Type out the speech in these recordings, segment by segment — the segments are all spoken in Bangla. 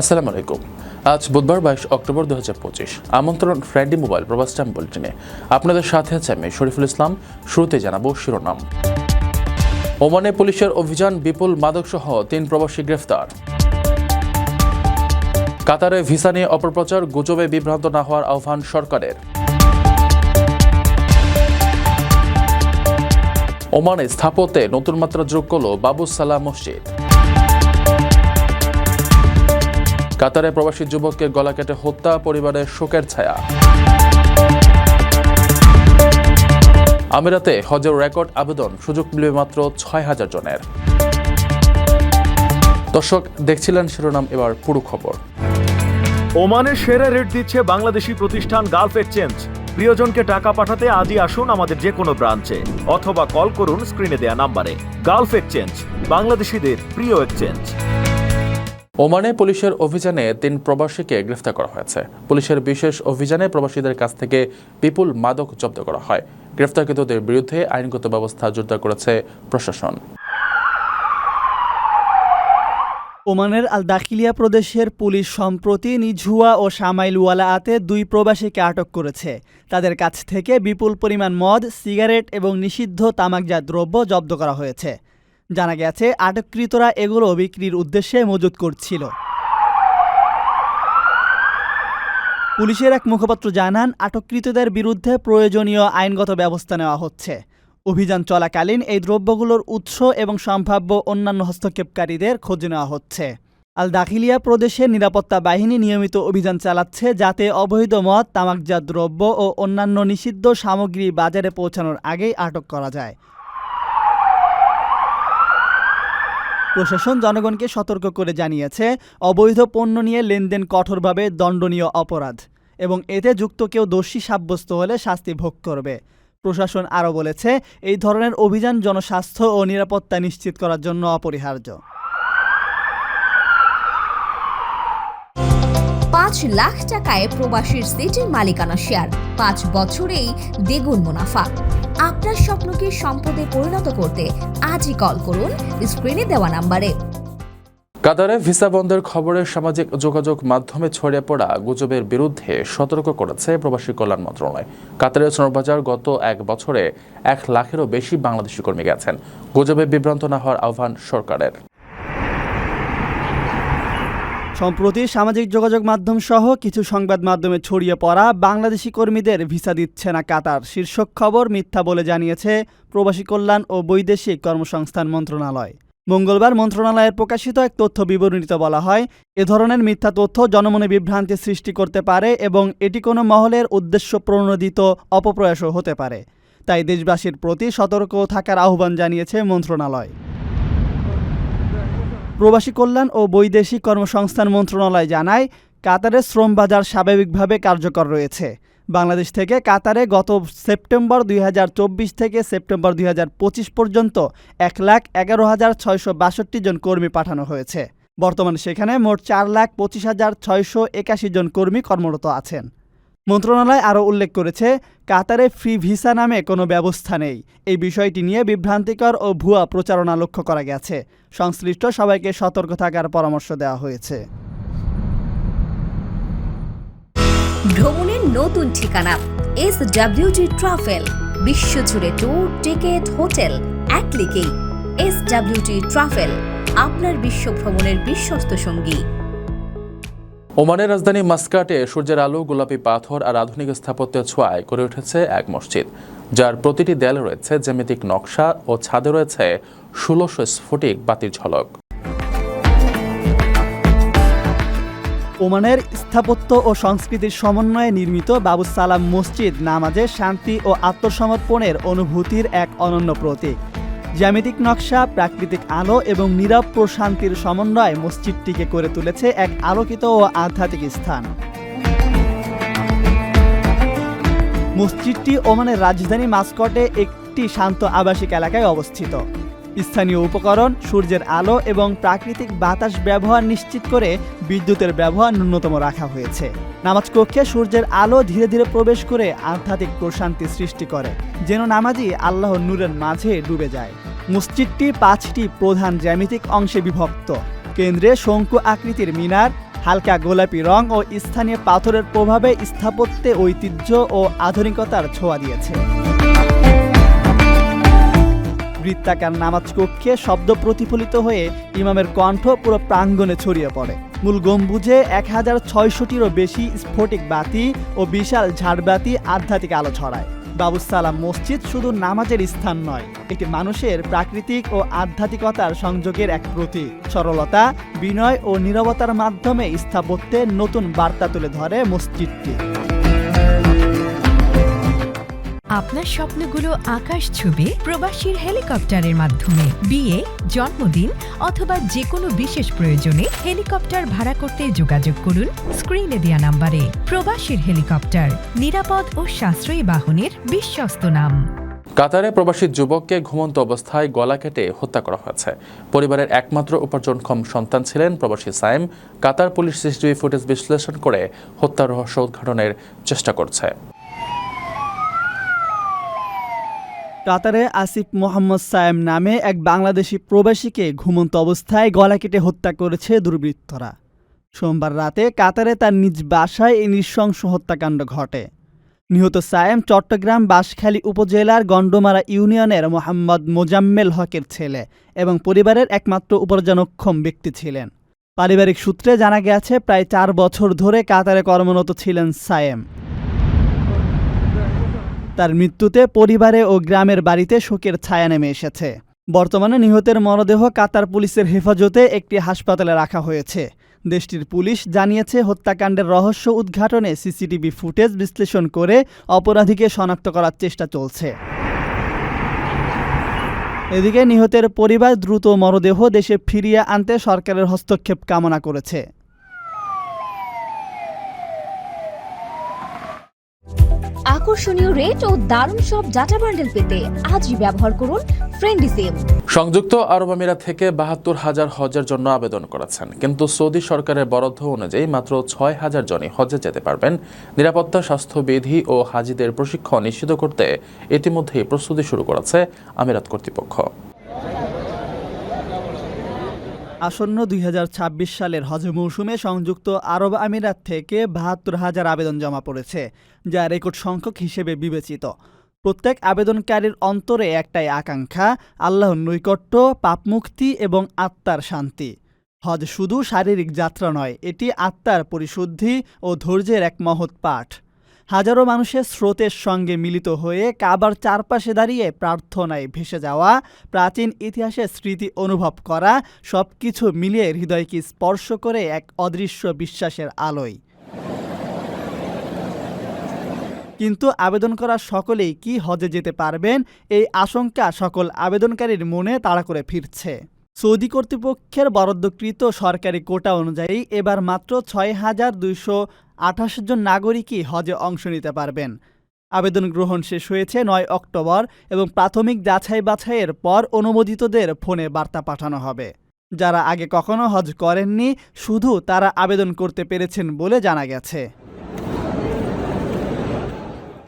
আসসালামু আলাইকুম। আজ বুধবার বাইশ অক্টোবর দু হাজার পঁচিশ। আমন্ত্রণ ফ্রেন্ডি মোবাইল প্রবাস টাইম বুলেটিনে আপনাদের সাথে আছে আমি শরীফুল ইসলাম। শুরুতে জানাব শিরোনাম। ওমানে পুলিশের অভিযান বিপুল মাদকসহ তিন প্রবাসী গ্রেফতার। কাতারে ভিসা নিয়ে অপপ্রচার, গুজবে বিভ্রান্ত না হওয়ার আহ্বান সরকারের। ওমানে স্থাপত্যে নতুন মাত্রা যোগ করল বাবু সালাহ মসজিদ। কাতারে প্রবাসী যুবককে গলা কেটে হত্যা, পরিবারের শোকের ছায়া। আমিরাতে হজের রেকর্ড আবেদন, সুযোগ মিলবে মাত্র ছয় হাজার জনের। দর্শক, দেখছিলেন শিরোনাম, এবার পুরো খবর। ওমানের সেরা রেট দিচ্ছে বাংলাদেশি প্রতিষ্ঠান গালফ এক্সচেঞ্জ। প্রিয়জনকে টাকা পাঠাতে আজই আসুন আমাদের যে কোনো ব্রাঞ্চে, অথবা কল করুন স্ক্রিনে দেয়া নাম্বারে। গালফ এক্সচেঞ্জ, বাংলাদেশিদের প্রিয় এক্সচেঞ্জ। ওমানে পুলিশের অভিযানে তিন প্রবাসীকে গ্রেফতার করা হয়েছে। পুলিশের বিশেষ অভিযানে প্রবাসীদের কাছ থেকে বিপুল মাদক জব্দ করা হয়। গ্রেফতারকৃতদের বিরুদ্ধে আইনগত ব্যবস্থা জোরদার করেছে প্রশাসন। ওমানের আল দাখিলিয়া প্রদেশের পুলিশ সম্প্রতি নিঝুয়া ও সামাইলওয়ালাতে দুই প্রবাসীকে আটক করেছে। তাদের কাছ থেকে বিপুল পরিমাণ মদ, সিগারেট এবং নিষিদ্ধ তামাকজাত দ্রব্য জব্দ করা হয়েছে। জানা গেছে, আটককৃতরা এগুলো বিক্রির উদ্দেশ্যে মজুত করছিল। পুলিশের এক মুখপাত্র জানান, আটককৃতদের বিরুদ্ধে প্রয়োজনীয় আইনগত ব্যবস্থা নেওয়া হচ্ছে। অভিযান চলাকালীন এই দ্রব্যগুলোর উৎস এবং সম্ভাব্য অন্যান্য হস্তক্ষেপকারীদের খোঁজ নেওয়া হচ্ছে। আল দাখিলিয়া প্রদেশের নিরাপত্তা বাহিনী নিয়মিত অভিযান চালাচ্ছে যাতে অবৈধ মদ, তামাকজাত দ্রব্য ও অন্যান্য নিষিদ্ধ সামগ্রী বাজারে পৌঁছানোর আগেই আটক করা যায়। প্রশাসন জনগণকে সতর্ক করে জানিয়েছে, অবৈধ পণ্য নিয়ে লেনদেন কঠোরভাবে দণ্ডনীয় অপরাধ এবং এতে যুক্ত কেউ দোষী সাব্যস্ত হলে শাস্তি ভোগ করবে। প্রশাসন আরও বলেছে, এই ধরনের অভিযান জনস্বাস্থ্য ও নিরাপত্তা নিশ্চিত করার জন্য অপরিহার্য। পাঁচ লাখ টাকায় প্রবাসীর সিটির মালিকানা শেয়ার। পাঁচ বছরেই দ্বিগুণ মুনাফা। আপনার স্বপ্নকে সম্পদে পরিণত করতে আজই কল করুন স্ক্রিনে দেওয়া নাম্বারে। কাতারে ভিসা বন্ধের খবরে সামাজিক যোগাযোগ মাধ্যমে ছড়িয়ে পড়া গুজবের বিরুদ্ধে সতর্ক করেছে প্রবাসী কল্যাণ মন্ত্রণালয়। কাতারের শ্রমবাজার গত এক বছরে এক লাখেরও বেশি বাংলাদেশি কর্মী গেছেন। গুজবে বিভ্রান্ত না হওয়ার আহ্বান সরকারের। সম্প্রতি সামাজিক যোগাযোগ মাধ্যম সহ কিছু সংবাদ মাধ্যমে ছড়িয়ে পড়া বাংলাদেশি কর্মীদের ভিসা দিচ্ছে না কাতার। শীর্ষক খবর মিথ্যা বলে জানিয়েছে প্রবাসী কল্যাণ ও বৈদেশিক কর্মসংস্থান মন্ত্রণালয়। মঙ্গলবার মন্ত্রণালয়ের প্রকাশিত এক তথ্য বিবরণীতে বলা হয়, এ ধরনের মিথ্যা তথ্য জনমনে বিভ্রান্তি সৃষ্টি করতে পারে এবং এটি কোনো মহলের উদ্দেশ্য প্রণোদিত অপপ্রয়াসও হতে পারে। তাই দেশবাসীর প্রতি সতর্ক থাকার আহ্বান জানিয়েছে মন্ত্রণালয়। প্রবাসী কল্যাণ ও বৈদেশিক কর্মসংস্থান মন্ত্রণালয় জানায় কাতারের শ্রম বাজার স্বাভাবিকভাবে কার্যকর রয়েছে। বাংলাদেশ থেকে কাতারে গত সেপ্টেম্বর দুই হাজার চব্বিশ থেকে সেপ্টেম্বর দুই হাজার পঁচিশ পর্যন্ত এক লাখ এগারো হাজার ছয়শো বাষট্টি জন কর্মী পাঠানো হয়েছে। বর্তমানে সেখানে মোট চার লাখ পঁচিশ হাজার ছয়শো একাশি জন কর্মী কর্মরত আছেন। মন্ত্রণালয় আরও উল্লেখ করেছে, কাতারে ফ্রি ভিসা নামে কোনো ব্যবস্থা নেই। এই বিষয়টি নিয়ে বিভ্রান্তিকর ও ভুয়া প্রচারণা লক্ষ্য করা গেছে। সংশ্লিষ্ট সবাইকে সতর্ক থাকার পরামর্শ দেওয়া হয়েছে। ভ্রমণের নতুন ঠিকানা এস ডাব্লিউজি ট্রাভেল বিশ্বজুড়ে ট্যুর টিকেট হোটেল এক ক্লিকেই এস ডাব্লিউজি ট্রাভেল আপনার বিশ্ব ভ্রমণের বিশ্বস্ত সঙ্গী। ওমানের রাজধানী মাস্কাটে সূর্যের আলো, গোলাপি পাথর আর আধুনিক স্থাপত্যের ছোঁয়ায় গড়ে উঠেছে এক মসজিদ, যার প্রতিটি দেয়ালে রয়েছে জ্যামিতিক নকশা ও ছাদে রয়েছে ষোলোশো স্ফটিক বাতির ঝলক। ওমানের স্থাপত্য ও সংস্কৃতির সমন্বয়ে নির্মিত বাবু সালাম মসজিদ নামাজে শান্তি ও আত্মসমর্পণের অনুভূতির এক অনন্য প্রতীক। জ্যামিতিক নকশা, প্রাকৃতিক আলো এবং নীরব প্রশান্তির সমন্বয় মসজিদটিকে করে তুলেছে এক আলোকিত ও আধ্যাত্মিক স্থান। মসজিদটি ওমানের রাজধানী মাস্কটে একটি শান্ত আবাসিক এলাকায় অবস্থিত। স্থানীয় উপকরণ, সূর্যের আলো এবং প্রাকৃতিক বাতাস ব্যবহার নিশ্চিত করে বিদ্যুতের ব্যবহার ন্যূনতম রাখা হয়েছে। নামাজ কক্ষে সূর্যের আলো ধীরে ধীরে প্রবেশ করে আধ্যাত্মিক প্রশান্তি সৃষ্টি করে, যেন নামাজি আল্লাহর নূরের মাঝে ডুবে যায়। মসজিদটি পাঁচটি প্রধান জ্যামিতিক অংশে বিভক্ত। কেন্দ্রে শঙ্কু আকৃতির মিনার, হালকা গোলাপি রং ও স্থানীয় পাথরের প্রভাবে স্থাপত্যে ঐতিহ্য ও আধুনিকতার ছোঁয়া দিয়েছে। বৃত্তাকার নামাজ কক্ষে শব্দ প্রতিফলিত হয়ে ইমামের কণ্ঠ পুরো প্রাঙ্গণে ছড়িয়ে পড়ে। মূল গম্বুজে এক হাজার ছয়শটিরও বেশি স্ফটিক বাতি ও বিশাল ঝাড়বাতি আধ্যাত্মিক আলো ছড়ায়। বাবুসালাম মসজিদ শুধু নামাজের স্থান নয় এটি মানুষের প্রাকৃতিক ও আধ্যাত্মিকতার সংযোগের এক প্রতীক। সরলতা, বিনয় ও নীরবতার মাধ্যমে স্থাপত্যের নতুন বার্তা তুলে ধরে মসজিদটি। আপনার স্বপ্নগুলো আকাশ ছুবে প্রবাসীর হেলিকপ্টারের মাধ্যমে। বিয়ে, জন্মদিন অথবা যে কোনো বিশেষ প্রয়োজনে হেলিকপ্টার ভাড়া করতে যোগাযোগ করুন স্ক্রিনে দেয়া নাম্বারে। প্রবাসীর হেলিকপ্টার, নিরাপদ ও সাশ্রয়ী বাহনের বিশ্বস্ত নাম। কাতারে প্রবাসী যুবককে ঘুমন্ত অবস্থায় গলা কেটে হত্যা করা হয়েছে। পরিবারের একমাত্র উপার্জনক্ষম সন্তান ছিলেন প্রবাসী Saim Qatar police CCTV footage বিশ্লেষণ করে হত্যার রহস্য উদ্ঘাটনের চেষ্টা করছে। কাতারে আসিফ মোহাম্মদ সায়েম নামে এক বাংলাদেশি প্রবাসীকে ঘুমন্ত অবস্থায় গলা কেটে হত্যা করেছে দুর্বৃত্তরা। সোমবার রাতে কাতারে তার নিজ বাসায় এই নৃশংস হত্যাকাণ্ড ঘটে। নিহত সায়েম চট্টগ্রাম বাঁশখালী উপজেলার গন্ডমারা ইউনিয়নের মোহাম্মদ মোজাম্মেল হকের ছেলে এবং পরিবারের একমাত্র উপার্জনক্ষম ব্যক্তি ছিলেন। পারিবারিক সূত্রে জানা গেছে, প্রায় চার বছর ধরে কাতারে কর্মরত ছিলেন সায়েম। তার মৃত্যুতে পরিবারে ও গ্রামের বাড়িতে শোকের ছায়া নেমে এসেছে। বর্তমানে নিহতের মরদেহ কাতার পুলিশের হেফাজতে একটি হাসপাতালে রাখা হয়েছে। দেশটির পুলিশ জানিয়েছে, হত্যাকাণ্ডের রহস্য উদ্ঘাটনে সিসিটিভি ফুটেজ বিশ্লেষণ করে অপরাধীকে শনাক্ত করার চেষ্টা চলছে। এদিকে নিহতের পরিবার দ্রুত মরদেহ দেশে ফিরিয়ে আনতে সরকারের হস্তক্ষেপ কামনা করেছে। আকর্ষণীয় রেট ও দারুণ সব ডাটা বান্ডেল পেতে আজই ব্যবহার করুন ফ্রেন্ডি সিম সংযুক্ত আরব আমিরাত থেকে বাহাত্তর হাজার হজের জন্য আবেদন করেছেন। কিন্তু সৌদি সরকারের বরাদ্দ অনুযায়ী মাত্র ছয় হাজার জনই হজে যেতে পারবেন। নিরাপত্তা, স্বাস্থ্যবিধি ও হাজিদের প্রশিক্ষণ নিশ্চিত করতে ইতিমধ্যেই প্রস্তুতি শুরু করেছে আমিরাত কর্তৃপক্ষ। আসন্ন দুই হাজার ছাব্বিশ সালের হজ মৌসুমে সংযুক্ত আরব আমিরাত থেকে বাহাত্তর হাজার আবেদন জমা পড়েছে, যা রেকর্ড সংখ্যক হিসেবে বিবেচিত। প্রত্যেক আবেদনকারীর অন্তরে একটাই আকাঙ্ক্ষা, আল্লাহর নৈকট্য, পাপমুক্তি এবং আত্মার শান্তি। হজ শুধু শারীরিক যাত্রা নয়, এটি আত্মার পরিশুদ্ধি ও ধৈর্যের এক মহৎ পাঠ। হাজারো মানুষের স্রোতের সঙ্গে মিলিত হয়ে কাবার চারপাশে দাঁড়িয়ে প্রার্থনায় ভেসে যাওয়া, প্রাচীন ইতিহাসের স্মৃতি অনুভব করা সব কিছু মিলিয়ে হৃদয়কে স্পর্শ করে এক অদৃশ্য বিশ্বাসের আলোয়। কিন্তু আবেদন করা সকলেই কি হজে যেতে পারবেন? এই আশঙ্কা সকল আবেদনকারীর মনে তাড়া করে ফিরছে। সৌদি কর্তৃপক্ষের বরাদ্দকৃত সরকারি কোটা অনুযায়ী এবার মাত্র ছয় হাজার দুইশো আঠাশ জন নাগরিকই হজে অংশ নিতে পারবেন। আবেদন গ্রহণ শেষ হয়েছে নয় অক্টোবর এবং প্রাথমিক যাচাই বাছাইয়ের পর অনুমোদিতদের ফোনে বার্তা পাঠানো হবে। যারা আগে কখনো হজ করেননি, শুধু তারা আবেদন করতে পেরেছেন বলে জানা গেছে।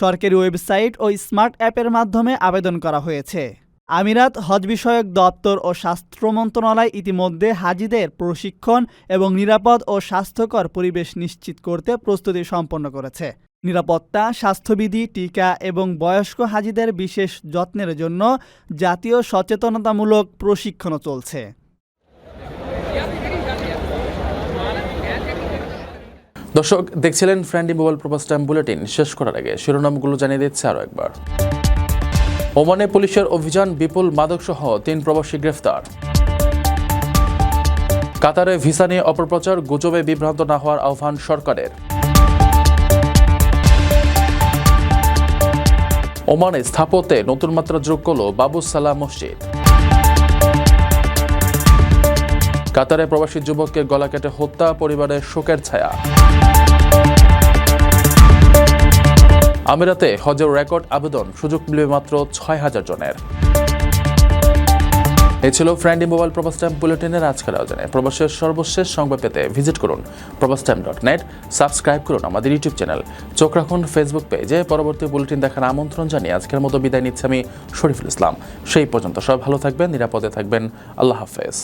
সরকারি ওয়েবসাইট ও স্মার্ট অ্যাপের মাধ্যমে আবেদন করা হয়েছে। আমিরাত হজ বিষয়ক দপ্তর ও স্বাস্থ্য মন্ত্রণালয় ইতিমধ্যে হাজিদের প্রশিক্ষণ এবং নিরাপদ ও স্বাস্থ্যকর পরিবেশ নিশ্চিত করতে প্রস্তুতি সম্পন্ন করেছে। নিরাপত্তা, স্বাস্থ্যবিধি, টিকা এবং বয়স্ক হাজিদের বিশেষ যত্নের জন্য জাতীয় সচেতনতামূলক প্রশিক্ষণও চলছে। দর্শক, দেখছিলেন ফ্রেন্ডি মোবাইল প্রবাস টাইম বুলেটিন। শেষ করার আগে শিরোনামগুলো জানিয়ে দিচ্ছে আরও একবার। ওমানে পুলিশের অভিযান বিপুল মাদকসহ তিন প্রবাসী গ্রেফতার। কাতারে ভিসা নিয়ে অপপ্রচার, গুজবে বিভ্রান্ত না হওয়ার আহ্বান সরকারের। ওমানে স্থাপত্যে নতুন মাত্রা যোগ করল বাবু সালাহ মসজিদ। কাতারে প্রবাসী যুবককে গলা কেটে হত্যা, পরিবারের শোকের ছায়া। আমিরাতে হজের রেকর্ড আবেদন, সুযোগ মিলবে মাত্র ছয় হাজার জনের। এ ছিল ফ্রেন্ডি মোবাইল প্রবাস টাইম বুলেটিনের আজকের আয়োজনে। প্রবাসের সর্বশেষ সংবাদ পেতে ভিজিট করুন প্রবাস টাইম ডট নেট সাবস্ক্রাইব করুন আমাদের ইউটিউব চ্যানেল। চোখ রাখুন ফেসবুক পেজে, পরবর্তী বুলেটিন দেখার আমন্ত্রণ জানিয়ে আজকের মতো বিদায় নিচ্ছে আমি শরীফুল ইসলাম। সেই পর্যন্ত সব ভালো থাকবেন, নিরাপদে থাকবেন। আল্লাহ হাফেজ।